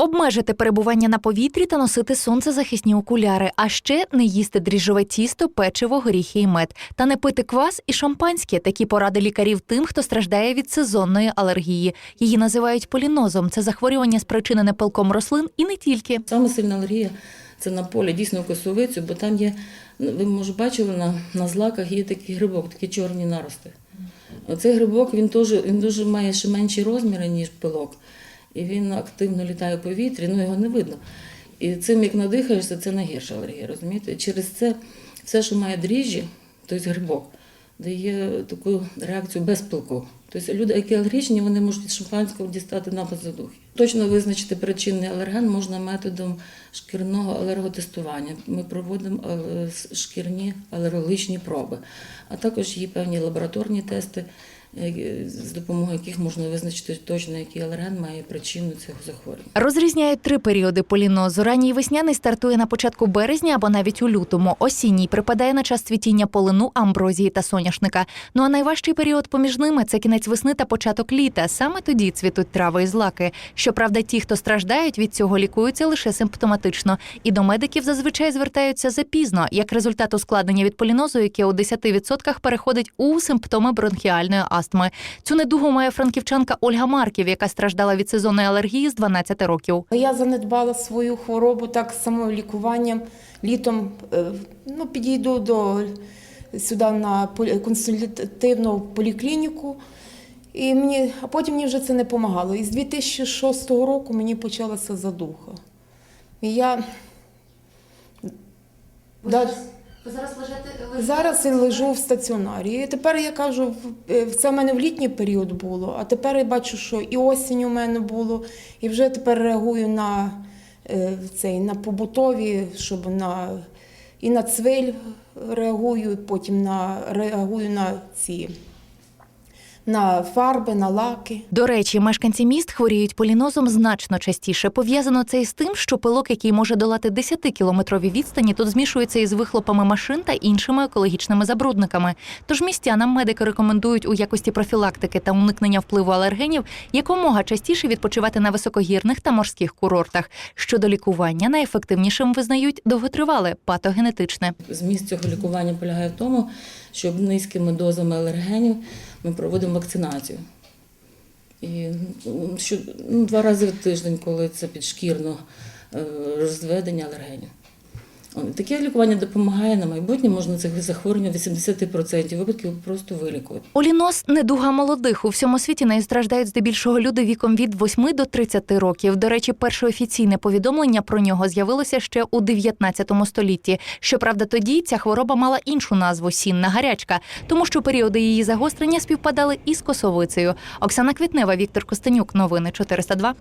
Обмежити перебування на повітрі та носити сонцезахисні окуляри, а ще не їсти дріжджове тісто, печиво, горіхи і мед, та не пити квас і шампанське. Такі поради лікарів тим, хто страждає від сезонної алергії. Її називають полінозом. Це захворювання спричинене пилком рослин і не тільки. Саме сильна алергія це на полі, дійсно косовицю, бо там є, ви може бачили, на, на злаках є такий грибок, такі чорні нарости. Оцей грибок він теж він дуже має ще менші розміри, ніж пилок. І він активно літає у повітрі, ну його не видно. І цим, як надихаєшся, це найгірша алергія, розумієте? Через це все, що має дріжджі, тобто грибок, дає таку реакцію без пилку. Тобто люди, які алергічні, вони можуть від шампанського дістати напад задухи. Точно визначити причинний алерген можна методом шкірного алерготестування. Ми проводимо е, шкірні алергологічні проби, а також є певні лабораторні тести, з допомогою яких можна визначити точно, який алерген має причину цього захворювання. Розрізняють три періоди полінозу. Ранній весняний стартує на початку березня або навіть у лютому. Осінній припадає на час цвітіння полину, амброзії та соняшника. Ну а найважчий період поміж ними це кінець весни та початок літа. Саме тоді цвітуть трави і злаки. Щоправда, ті, хто страждають від цього, лікуються лише симптоматично, і до медиків зазвичай звертаються запізно, як результат ускладнення від полінозу, яке у 10% переходить у симптоми бронхіальної астми. Цю недугу має франківчанка Ольга Марків, яка страждала від сезонної алергії з 12 років. Я занедбала свою хворобу так самолікуванням. Літом е, ну, підійду до сюди на консультативну поліклініку. І мені, а потім мені вже це не допомагало. І з 2006 року мені почалася задуха. І я Да, зараз лежите зараз я лежу в стаціонарі. І тепер я кажу, е, це в мене в літній період було, а тепер я бачу, що і осінь у мене було, і вже тепер реагую на е, цей на побутові, щоб на і на цвиль реагую, потім на реагую на ці на фарби, на лаки. До речі, мешканці міст хворіють полінозом значно частіше. Пов'язано це із тим, що пилок, який може долати 10-кілометрові відстані, тут змішується із вихлопами машин та іншими екологічними забрудниками. Тож містянам медики рекомендують у якості профілактики та уникнення впливу алергенів якомога частіше відпочивати на високогірних та морських курортах. Щодо лікування, найефективнішим визнають довготривале патогенетичне. Зміст цього лікування полягає в тому, що низькими дозами алергенів ми проводимо вакцинацію. І що, ну, два рази в тиждень, коли це підшкірно е, розведення алергенів. Таке лікування допомагає на майбутнє, можна цих захворювань 80% випадків просто вилікувати. Олінос недуга молодих. У всьому світі нею страждають здебільшого люди віком від 8 до 30 років. До речі, перше офіційне повідомлення про нього з'явилося ще у 19 столітті. Щоправда, тоді ця хвороба мала іншу назву сінна гарячка, тому що періоди її загострення співпадали із косовицею. Оксана Квітнева, Віктор Костенюк. Новини 402.